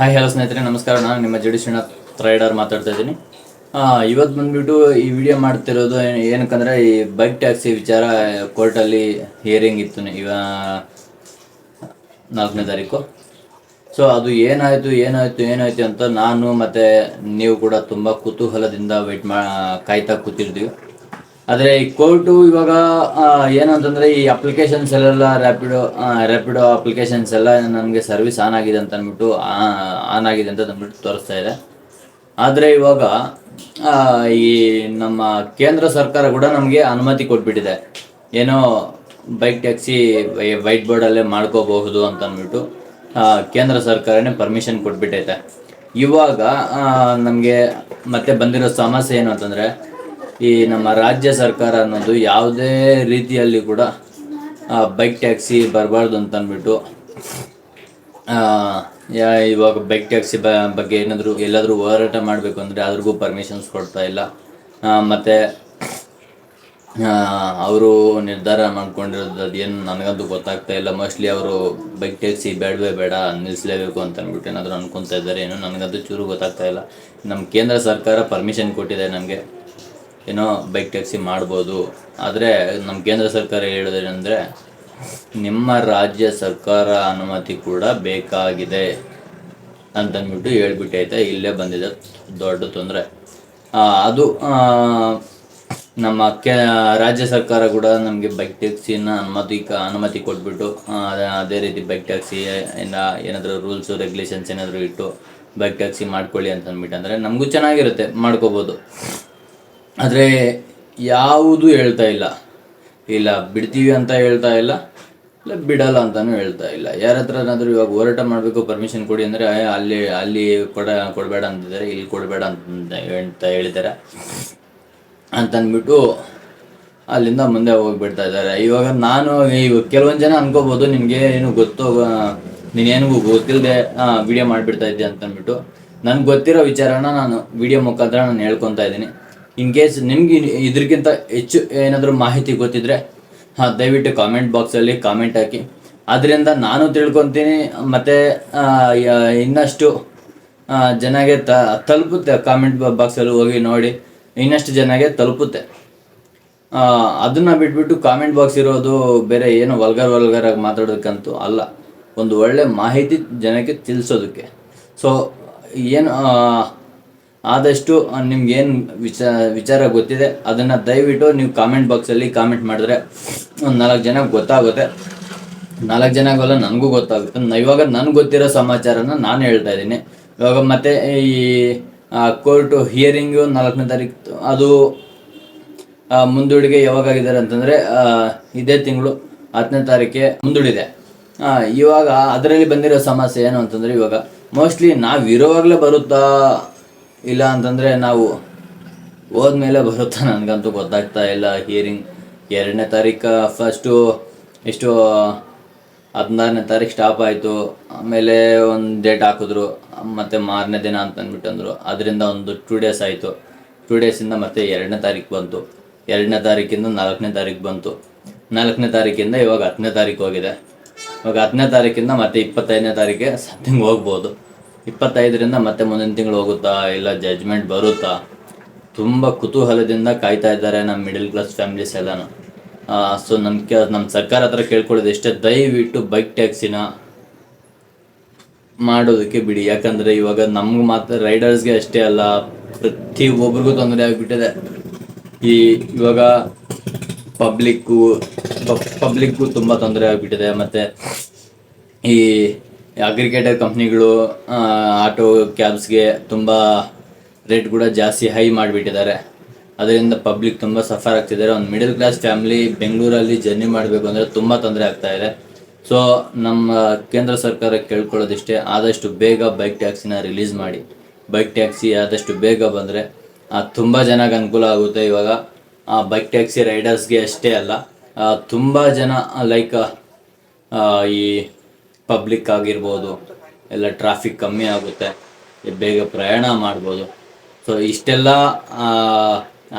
Hi hello ಸ್ನೇಹಿತರೆ. ನಮಸ್ಕಾರ. ನಾನು ನಿಮ್ಮ ಜಡಿ ಶ್ರೀನಾಥ್ ರೈಡರ್ ಮಾತಾಡ್ತಾ ಇದ್ದೀನಿ. ಇವತ್ತು ಬಂದ್ಬಿಟ್ಟು ಈ ವಿಡಿಯೋ ಮಾಡ್ತಿರೋದು ಏನಕ್ಕಂದ್ರೆ ಈ ಬೈಕ್ ಟ್ಯಾಕ್ಸಿ ವಿಚಾರ ಕೋರ್ಟಲ್ಲಿ ಹಿಯರಿಂಗ್ ಇತ್ತು ಇವ ನಾಲ್ಕನೇ ತಾರೀಕು. ಸೊ ಅದು ಏನಾಯಿತು ಏನಾಯಿತು ಏನಾಯಿತು ಅಂತ ನಾನು ಮತ್ತು ನೀವು ಕೂಡ ತುಂಬ ಕುತೂಹಲದಿಂದ ವೆಯ್ಟ್ ಮಾ ಕಾಯ್ತಾ ಕೂತಿರ್ತೀವಿ. ಆದರೆ ಈ ಕೋರ್ಟು ಇವಾಗ ಏನು ಅಂತಂದರೆ ಈ ಅಪ್ಲಿಕೇಶನ್ಸ್ ಎಲ್ಲೆಲ್ಲ ರ್ಯಾಪಿಡೋ ರ್ಯಾಪಿಡೋ ಅಪ್ಲಿಕೇಶನ್ಸ್ ಎಲ್ಲ ನನಗೆ ಸರ್ವಿಸ್ ಆನ್ ಆಗಿದೆ ಅಂತ ಅಂದ್ಬಿಟ್ಟು ಆನ್ ಆಗಿದೆ ಅಂತ ಅಂದ್ಬಿಟ್ಟು ತೋರಿಸ್ತಾ ಇದೆ. ಆದರೆ ಇವಾಗ ಈ ನಮ್ಮ ಕೇಂದ್ರ ಸರ್ಕಾರ ಕೂಡ ನಮಗೆ ಅನುಮತಿ ಕೊಟ್ಬಿಟ್ಟಿದೆ. ಏನೋ ಬೈಕ್ ಟ್ಯಾಕ್ಸಿ ವೈಟ್ ಬೋರ್ಡಲ್ಲೇ ಮಾಡ್ಕೋಬಹುದು ಅಂತ ಅಂದ್ಬಿಟ್ಟು ಕೇಂದ್ರ ಸರ್ಕಾರನೇ ಪರ್ಮಿಷನ್ ಕೊಟ್ಬಿಟ್ಟೈತೆ. ಇವಾಗ ನಮಗೆ ಮತ್ತೆ ಬಂದಿರೋ ಸಮಸ್ಯೆ ಏನು ಅಂತಂದರೆ ಈ ನಮ್ಮ ರಾಜ್ಯ ಸರ್ಕಾರ ಅನ್ನೋದು ಯಾವುದೇ ರೀತಿಯಲ್ಲಿ ಕೂಡ ಬೈಕ್ ಟ್ಯಾಕ್ಸಿ ಬರಬಾರ್ದು ಅಂತ ಅಂದ್ಬಿಟ್ಟು ಇವಾಗ ಬೈಕ್ ಟ್ಯಾಕ್ಸಿ ಬ, ಬಗ್ಗೆ ಏನಾದರೂ ಎಲ್ಲಾದರೂ ಹೋರಾಟ ಮಾಡಬೇಕು ಅಂದರೆ ಅದ್ರಿಗೂ ಪರ್ಮಿಷನ್ಸ್ ಕೊಡ್ತಾ ಇಲ್ಲ. ಮತ್ತು ಅವರು ನಿರ್ಧಾರ ಮಾಡ್ಕೊಂಡಿರೋದು ಅದೇನು ನನಗಂತೂ ಗೊತ್ತಾಗ್ತಾ ಇಲ್ಲ. ಮೋಸ್ಟ್ಲಿ ಅವರು ಬೈಕ್ ಟ್ಯಾಕ್ಸಿ ಬೇಡವೇ ಬೇಡ ನಿಲ್ಲಿಸಲೇಬೇಕು ಅಂತ ಅಂದ್ಬಿಟ್ಟು ಏನಾದರೂ ಅನ್ಕೊತಾ ಇದ್ದಾರೆ. ಏನು ನನಗಂತೂ ಚೂರು ಗೊತ್ತಾಗ್ತಾ ಇಲ್ಲ. ನಮ್ಮ ಕೇಂದ್ರ ಸರ್ಕಾರ ಪರ್ಮಿಷನ್ ಕೊಟ್ಟಿದೆ ನಮಗೆ. ಏನೋ ಬೈಕ್ ಟ್ಯಾಕ್ಸಿ ಮಾಡ್ಬೋದು. ಆದರೆ ನಮ್ಮ ಕೇಂದ್ರ ಸರ್ಕಾರ ಹೇಳೋದೇನೆಂದರೆ, ನಿಮ್ಮ ರಾಜ್ಯ ಸರ್ಕಾರ ಅನುಮತಿ ಕೂಡ ಬೇಕಾಗಿದೆ ಅಂತಂದ್ಬಿಟ್ಟು ಹೇಳ್ಬಿಟ್ಟೈತೆ. ಇಲ್ಲೇ ಬಂದಿದೆ. ದೊಡ್ಡ ತೊಂದರೆ. ಅದು ನಮ್ಮ ಕೆ, ರಾಜ್ಯ ಸರ್ಕಾರ ಕೂಡ ನಮಗೆ ಬೈಕ್ ಟ್ಯಾಕ್ಸಿನ ಅನುಮತಿ ಅನುಮತಿ ಕೊಟ್ಬಿಟ್ಟು ಅದೇ- ರೀತಿ ಬೈಕ್ ಟ್ಯಾಕ್ಸಿ ಏನಾದರೂ ರೂಲ್ಸು ರೆಗ್ಯುಲೇಷನ್ಸ್ ಏನಾದರೂ ಇಟ್ಟು ಬೈಕ್ ಟ್ಯಾಕ್ಸಿ ಮಾಡ್ಕೊಳ್ಳಿ ಅಂತಂದ್ಬಿಟ್ಟು ಅಂದರೆ ನಮಗೂ ಚೆನ್ನಾಗಿರುತ್ತೆ. ಮಾಡ್ಕೋಬೋದು. ಆದರೆ ಯಾವುದು ಹೇಳ್ತಾ ಇಲ್ಲ. ಇಲ್ಲ, ಬಿಡ್ತೀವಿ ಅಂತ ಹೇಳ್ತಾ ಇಲ್ಲ ಇಲ್ಲ, ಬಿಡಲ್ಲ ಅಂತಲೂ ಹೇಳ್ತಾ ಇಲ್ಲ. ಯಾರ ಹತ್ರನಾದರೂ ಇವಾಗ ಹೋರಾಟ ಮಾಡಬೇಕು ಪರ್ಮಿಷನ್ ಕೊಡಿ ಅಂದರೆ ಅಲ್ಲಿ ಅಲ್ಲಿ ಕೊಡ, ಕೊಡಬೇಡ ಅಂತಿದ್ದಾರೆ, ಇಲ್ಲಿ ಕೊಡಬೇಡ ಅಂತ ಅಂತ ಹೇಳಿದ್ದಾರೆ. ಅಂತಂದ್ಬಿಟ್ಟು ಅಲ್ಲಿಂದ ಮುಂದೆ ಹೋಗ್ಬಿಡ್ತಾ ಇದ್ದಾರೆ. ಇವಾಗ ನಾನು, ಇವಾಗ ಕೆಲವೊಂದು ಜನ ಅನ್ಕೋಬೋದು ನಿಮಗೆ ಏನು ಗೊತ್ತೋ ನೀನೇನಿಗೂ ಗೊತ್ತಿಲ್ಲದೆ ವಿಡಿಯೋ ಮಾಡಿಬಿಡ್ತಾ ಇದ್ದೆ ಅಂತಂದ್ಬಿಟ್ಟು. ನನ್ಗೆ ಗೊತ್ತಿರೋ ವಿಚಾರನ ನಾನು ವಿಡಿಯೋ ಮುಖಾಂತರ ನಾನು ಹೇಳ್ಕೊತಾ ಇದ್ದೀನಿ. ಇನ್ ಕೇಸ್ ನಿಮ್ಗೆ ಇದಕ್ಕಿಂತ ಹೆಚ್ಚು ಏನಾದರೂ ಮಾಹಿತಿ ಗೊತ್ತಿದ್ರೆ, ಹಾಂ, ದಯವಿಟ್ಟು ಕಾಮೆಂಟ್ ಬಾಕ್ಸಲ್ಲಿ ಕಾಮೆಂಟ್ ಹಾಕಿ. ಅದರಿಂದ ನಾನು ತಿಳ್ಕೊತೀನಿ, ಮತ್ತು ಇನ್ನಷ್ಟು ಜನಗೆ ತ, ತಲುಪುತ್ತೆ ಕಾಮೆಂಟ್ ಬಾಕ್ಸಲ್ಲಿ ಹೋಗಿ ನೋಡಿ, ಇನ್ನಷ್ಟು ಜನಗೆ ತಲುಪುತ್ತೆ. ಅದನ್ನು ಬಿಟ್ಬಿಟ್ಟು ಕಾಮೆಂಟ್ ಬಾಕ್ಸ್ ಇರೋದು ಬೇರೆ ಏನು ವಲ್ಗರ್ ವಲ್ಗರ್ ಆಗಿ ಮಾತಾಡೋದಕ್ಕಂತೂ ಅಲ್ಲ. ಒಂದು ಒಳ್ಳೆ ಮಾಹಿತಿ ಜನಕ್ಕೆ ತಿಳಿಸೋದಕ್ಕೆ. ಸೊ ಏನು ಆದಷ್ಟು ನಿಮ್ಗೇನು ವಿಚಾರ ವಿಚಾರ ಗೊತ್ತಿದೆ, ಅದನ್ನು ದಯವಿಟ್ಟು ನೀವು ಕಾಮೆಂಟ್ ಬಾಕ್ಸಲ್ಲಿ ಕಾಮೆಂಟ್ ಮಾಡಿದ್ರೆ ಒಂದು ನಾಲ್ಕು ಜನ ಗೊತ್ತಾಗುತ್ತೆ. ನಾಲ್ಕು ಜನಗಲ್ಲ ನನಗೂ ಗೊತ್ತಾಗುತ್ತೆ. ಇವಾಗ ನನಗೆ ಗೊತ್ತಿರೋ ಸಮಾಚಾರನ ನಾನು ಹೇಳ್ತಾ ಇದ್ದೀನಿ. ಇವಾಗ ಮತ್ತೆ ಈ ಕೋರ್ಟು ಹಿಯರಿಂಗು ನಾಲ್ಕನೇ ತಾರೀಕು ಅದು ಮುಂದೂಡಿಕೆ ಮುಂದೂಡಿಗೆ ಯಾವಾಗ ಆಗಿದ್ದಾರೆ ಅಂತಂದರೆ ಇದೇ ತಿಂಗಳು ಹತ್ತನೇ ತಾರೀಕೆ ಮುಂದೂಡಿದೆ. ಇವಾಗ ಅದರಲ್ಲಿ ಬಂದಿರೋ ಸಮಸ್ಯೆ ಏನು ಅಂತಂದರೆ ಇವಾಗ ಮೋಸ್ಟ್ಲಿ ನಾವು ಇರೋವಾಗಲೇ ಬರುತ್ತಾ ಇಲ್ಲ ಅಂತಂದರೆ ನಾವು ಹೋದ್ಮೇಲೆ ಬರುತ್ತಾ ನನಗಂತೂ ಗೊತ್ತಾಗ್ತಾ ಇಲ್ಲ. ಹಿಯರಿಂಗ್ ಎರಡನೇ ತಾರೀಕು ಫಸ್ಟು ಎಷ್ಟು ಹದಿನಾರನೇ ತಾರೀಕು ಸ್ಟಾಪ್ ಆಯಿತು. ಆಮೇಲೆ ಒಂದು ಡೇಟ್ ಹಾಕಿದ್ರು. ಮತ್ತು ಮಾರನೇ ದಿನ ಅಂತ ಅಂದ್ಬಿಟ್ಟು ಅಂದರು ಅದರಿಂದ ಒಂದು ಟೂ ಡೇಸ್ ಆಯಿತು. ಟೂ ಡೇಸಿಂದ ಮತ್ತೆ ಎರಡನೇ ತಾರೀಕು ಬಂತು. ಎರಡನೇ ತಾರೀಕಿಂದ ನಾಲ್ಕನೇ ತಾರೀಕು ಬಂತು. ನಾಲ್ಕನೇ ತಾರೀಕಿಂದ ಇವಾಗ ಹತ್ತನೇ ತಾರೀಕು ಹೋಗಿದೆ. ಇವಾಗ ಹತ್ತನೇ ತಾರೀಕಿಂದ ಮತ್ತೆ ಇಪ್ಪತ್ತೈದನೇ ತಾರೀಕಿಗೆ ಸಮ್ಥಿಂಗ್ ಹೋಗ್ಬೋದು. ಇಪ್ಪತ್ತೈದರಿಂದ ಮತ್ತೆ ಮುಂದಿನ ತಿಂಗಳು ಹೋಗುತ್ತಾ ಇಲ್ಲ ಜಜ್ಮೆಂಟ್ ಬರುತ್ತಾ? ತುಂಬ ಕುತೂಹಲದಿಂದ ಕಾಯ್ತಾ ಇದ್ದಾರೆ ನಮ್ಮ ಮಿಡಲ್ ಕ್ಲಾಸ್ ಫ್ಯಾಮಿಲೀಸ್ ಎಲ್ಲನೂ. ಸೊ ನಮ್ಮ ಕೆ ನಮ್ಮ ಸರ್ಕಾರ ಹತ್ರ ಕೇಳ್ಕೊಳ್ಳೋದು ಎಷ್ಟೇ, ದಯವಿಟ್ಟು ಬೈಕ್ ಟ್ಯಾಕ್ಸಿನ ಮಾಡೋದಕ್ಕೆ ಬಿಡಿ. ಯಾಕಂದರೆ ಇವಾಗ ನಮ್ಗೆ ಮಾತ್ರ ರೈಡರ್ಸ್ಗೆ ಅಷ್ಟೇ ಅಲ್ಲ, ಪ್ರತಿ ಒಬ್ರಿಗೂ ತೊಂದರೆ ಆಗಿಬಿಟ್ಟಿದೆ. ಈ ಇವಾಗ ಪಬ್ಲಿಕ್ಕು ಪಬ್ಲಿಕ್ಕು ತುಂಬ ತೊಂದರೆ ಆಗಿಬಿಟ್ಟಿದೆ. ಮತ್ತು ಈ ಅಗ್ರಿಗೇಟರ್ ಕಂಪ್ನಿಗಳು ಆಟೋ ಕ್ಯಾಬ್ಸ್ಗೆ ತುಂಬ ರೇಟ್ ಕೂಡ ಜಾಸ್ತಿ ಹೈ ಮಾಡಿಬಿಟ್ಟಿದ್ದಾರೆ. ಅದರಿಂದ ಪಬ್ಲಿಕ್ ತುಂಬ ಸಫರ್ ಆಗ್ತಿದ್ದಾರೆ. ಒಂದು ಮಿಡಲ್ ಕ್ಲಾಸ್ ಫ್ಯಾಮಿಲಿ ಬೆಂಗಳೂರಲ್ಲಿ ಜರ್ನಿ ಮಾಡಬೇಕು ಅಂದರೆ ತುಂಬ ತೊಂದರೆ ಆಗ್ತಾ ಇದೆ. ಸೊ ನಮ್ಮ ಕೇಂದ್ರ ಸರ್ಕಾರ ಕೇಳ್ಕೊಳ್ಳೋದಿಷ್ಟೇ, ಆದಷ್ಟು ಬೇಗ ಬೈಕ್ ಟ್ಯಾಕ್ಸಿನ ರಿಲೀಸ್ ಮಾಡಿ. ಬೈಕ್ ಟ್ಯಾಕ್ಸಿ ಆದಷ್ಟು ಬೇಗ ಬಂದರೆ ತುಂಬ ಜನಕ್ಕೆ ಅನುಕೂಲ ಆಗುತ್ತೆ ಇವಾಗ. ಬೈಕ್ ಟ್ಯಾಕ್ಸಿ ರೈಡರ್ಸ್ಗೆ ಅಷ್ಟೇ ಅಲ್ಲ ತುಂಬ ಜನ ಲೈಕ್ ಈ ಪಬ್ಲಿಕ್ ಆಗಿರ್ಬೋದು, ಎಲ್ಲ ಟ್ರಾಫಿಕ್ ಕಮ್ಮಿ ಆಗುತ್ತೆ, ಬೇಗ ಪ್ರಯಾಣ ಮಾಡ್ಬೋದು. ಸೊ ಇಷ್ಟೆಲ್ಲ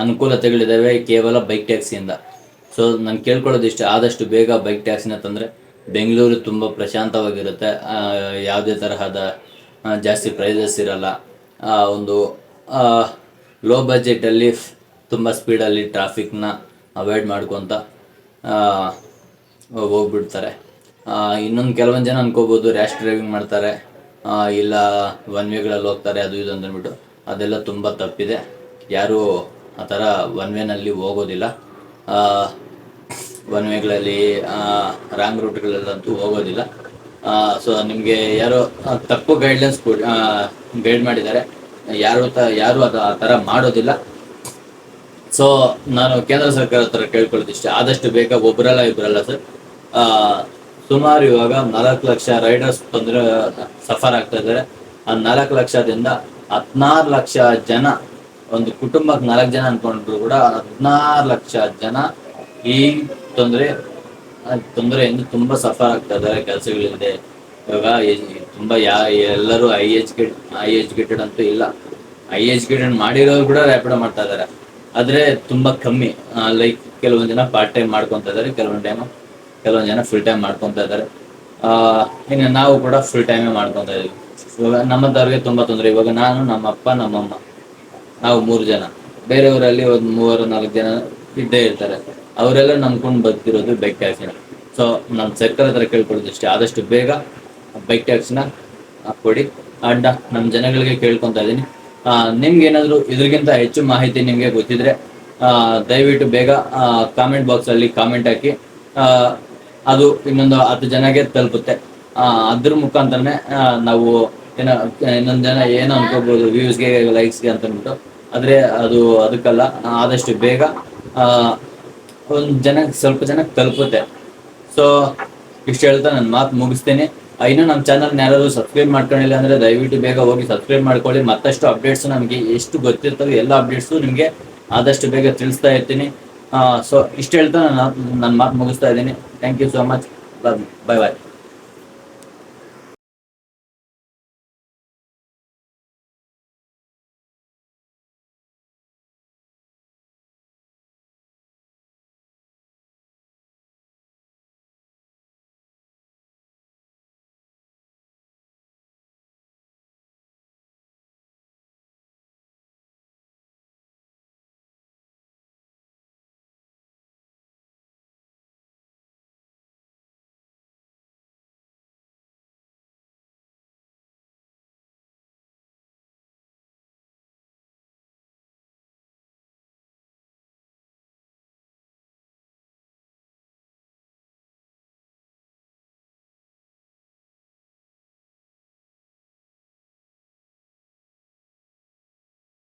ಅನುಕೂಲತೆಗಳಿದ್ದಾವೆ ಕೇವಲ ಬೈಕ್ ಟ್ಯಾಕ್ಸಿಯಿಂದ ಸೊ ನಾನು ಕೇಳ್ಕೊಳ್ಳೋದು ಇಷ್ಟ, ಆದಷ್ಟು ಬೇಗ ಬೈಕ್ ಟ್ಯಾಕ್ಸಿನ ತಂದರೆ ಬೆಂಗಳೂರು ತುಂಬ ಪ್ರಶಾಂತವಾಗಿರುತ್ತೆ. ಯಾವುದೇ ತರಹದ ಜಾಸ್ತಿ ಪ್ರೈಸಸ್ ಇರಲ್ಲ. ಒಂದು ಲೋ ಬಜೆಟಲ್ಲಿ ತುಂಬ ಸ್ಪೀಡಲ್ಲಿ ಟ್ರಾಫಿಕ್ನ ಅವಾಯ್ಡ್ ಮಾಡ್ಕೊತ ಹೋಗ್ಬಿಡ್ತಾರೆ. ಇನ್ನೊಂದು ಕೆಲವೊಂದು ಜನ ಅನ್ಕೋಬೋದು ರ್ಯಾಶ್ ಡ್ರೈವಿಂಗ್ ಮಾಡ್ತಾರೆ. ಇಲ್ಲ ಒನ್ ವೇಗಳಲ್ಲಿ ಹೋಗ್ತಾರೆ, ಅದು ಇದು ಅಂತ ಅಂದ್ಬಿಟ್ಟು. ಅದೆಲ್ಲ ತುಂಬ ತಪ್ಪಿದೆ. ಯಾರೂ ಆ ಥರ ಒನ್ ವೇನಲ್ಲಿ ಹೋಗೋದಿಲ್ಲ. ಒನ್ ವೇಗಳಲ್ಲಿ ರಾಂಗ್ ರೂಟ್ಗಳಲ್ಲಂತೂ ಹೋಗೋದಿಲ್ಲ. ಸೊ ನಿಮಗೆ ಯಾರೋ ತಪ್ಪು ಗೈಡ್ಲೈನ್ಸ್ ಗೈಡ್ ಮಾಡಿದ್ದಾರೆ. ಯಾರು ತ, ಯಾರು ಅದು ಆ ಥರ ಮಾಡೋದಿಲ್ಲ. ಸೊ ನಾನು ಕೇಂದ್ರ ಸರ್ಕಾರ ಹತ್ರ ಕೇಳ್ಕೊಳ್ಳೋದಿಷ್ಟೇ. ಆದಷ್ಟು ಬೇಗ ಒಬ್ಬರಲ್ಲ ಇಬ್ಬರಲ್ಲ ಸರ್. ಸುಮಾರು ಇವಾಗ ನಾಲ್ಕು ಲಕ್ಷ ರೈಡರ್ಸ್ ತೊಂದರೆ, ಸಫರ್ ಆಗ್ತಾ ಇದ್ದಾರೆ ಆ ನಾಲ್ಕು ಲಕ್ಷದಿಂದ ಹದಿನಾರು ಲಕ್ಷ ಜನ, ಒಂದು ಕುಟುಂಬಕ್ಕೆ ನಾಲ್ಕು ಜನ ಅನ್ಕೊಂಡ್ರು ಕೂಡ ಹದಿನಾರು ಲಕ್ಷ ಜನ ಈ ತೊಂದರೆ ತೊಂದರೆಯಿಂದ ತುಂಬಾ ಸಫರ್ ಆಗ್ತಾ ಇದ್ದಾರೆ ಕೆಲಸಗಳಿಲ್ಲದೆ ಇವಾಗ ತುಂಬಾ ಯಾ, ಎಲ್ಲರೂ ಐ ಎಜುಕೇಟ್ ಐ ಎಜುಕೇಟೆಡ್ ಅಂತೂ ಇಲ್ಲ. ಐ ಎಜುಕೇಟೆಡ್ ಮಾಡಿರೋರು ಕೂಡ ರ್ಯಾಪಿಡೋ ಮಾಡ್ತಾ ಇದ್ದಾರೆ ಆದ್ರೆ ತುಂಬಾ ಕಮ್ಮಿ ಲೈಕ್ ಕೆಲವೊಂದು ಜನ ಪಾರ್ಟ್ ಟೈಮ್ ಮಾಡ್ಕೊತಾ ಇದ್ದಾರೆ ಕೆಲವೊಂದು ಟೈಮ್ ಕೆಲವೊಂದು ಜನ ಫುಲ್ ಟೈಮ್ ಮಾಡ್ಕೊತಾ ಇದ್ದಾರೆ ಇನ್ನು ನಾವು ಕೂಡ ಫುಲ್ ಟೈಮೇ ಮಾಡ್ಕೊತಾ ಇದ್ದೀವಿ ಇವಾಗ ನಮ್ಮದವ್ರಿಗೆ ತುಂಬಾ ತೊಂದರೆ. ಇವಾಗ ನಾನು, ನಮ್ಮಪ್ಪ, ನಮ್ಮಮ್ಮ, ನಾವು ಮೂರು ಜನ. ಬೇರೆಯವರಲ್ಲಿ ಒಂದು ಮೂವರು, ನಾಲ್ಕು ಜನ ಇದ್ದೇ ಇರ್ತಾರೆ. ಅವರೆಲ್ಲ ನಂಬ್ಕೊಂಡು ಬದುಕಿರೋದು ಬೈಕ್ ಟ್ಯಾಕ್ಸಿನ ಸೊ ನಾನು ಸರ್ಕಾರ ಹತ್ರ ಕೇಳ್ಕೊಳ್ಳೋದಿಷ್ಟೇ ಆದಷ್ಟು ಬೇಗ ಬೈಕ್ ಟ್ಯಾಕ್ಸಿನ ಕೊಡಿ. ಅಂಡ್ ನಮ್ಮ ಜನಗಳಿಗೆ ಕೇಳ್ಕೊತಾ ಇದ್ದೀನಿ ನಿಮ್ಗೆ ಏನಾದರೂ ಇದ್ರಗಿಂತ ಹೆಚ್ಚು ಮಾಹಿತಿ ನಿಮಗೆ ಗೊತ್ತಿದ್ರೆ ದಯವಿಟ್ಟು ಬೇಗ ಕಾಮೆಂಟ್ ಬಾಕ್ಸಲ್ಲಿ ಕಾಮೆಂಟ್ ಹಾಕಿ. ಅದು ಇನ್ನೊಂದು ಹತ್ತು ಜನಕ್ಕೆ ತಲುಪುತ್ತೆ. ಅದ್ರ ಮುಖಾಂತರನೇ ನಾವು ಏನೋ, ಇನ್ನೊಂದು ಜನ ಏನೋ ಅನ್ಕೋಬಹುದು ವ್ಯೂಸ್ಗೆ ಲೈಕ್ಸ್ಗೆ ಅಂತ ಅಂದ್ಬಿಟ್ಟು. ಆದ್ರೆ ಅದು, ಅದಕ್ಕಲ್ಲ, ಆದಷ್ಟು ಬೇಗ ಒಂದು ಜನ, ಸ್ವಲ್ಪ ಜನಕ್ಕೆ ತಲುಪುತ್ತೆ. ಸೊ ಇಷ್ಟು ಹೇಳ್ತಾ ನನ್ನ ಮಾತು ಮುಗಿಸ್ತೇನೆ. ಇನ್ನು ನಮ್ಮ ಚಾನಲ್ ಯಾರಾದ್ರು ಸಬ್ಸ್ಕ್ರೈಬ್ ಮಾಡ್ಕೊಂಡಿಲ್ಲ ಅಂದ್ರೆ ದಯವಿಟ್ಟು ಬೇಗ ಹೋಗಿ ಸಬ್ಸ್ಕ್ರೈಬ್ ಮಾಡ್ಕೊಳ್ಳಿ. ಮತ್ತಷ್ಟು ಅಪ್ಡೇಟ್ಸ್ ನಮಗೆ ಎಷ್ಟು ಗೊತ್ತಿರ್ತವೆ ಎಲ್ಲ ಅಪ್ಡೇಟ್ಸು ನಿಮಗೆ ಆದಷ್ಟು ಬೇಗ ತಿಳಿಸ್ತಾ ಇರ್ತೀನಿ. ಸೊ ಇಷ್ಟು ಹೇಳ್ತಾ ನಾನು ನನ್ನ ಮಾತು ಮುಗಿಸ್ತಾ ಇದ್ದೀನಿ. Thank you so much bye bye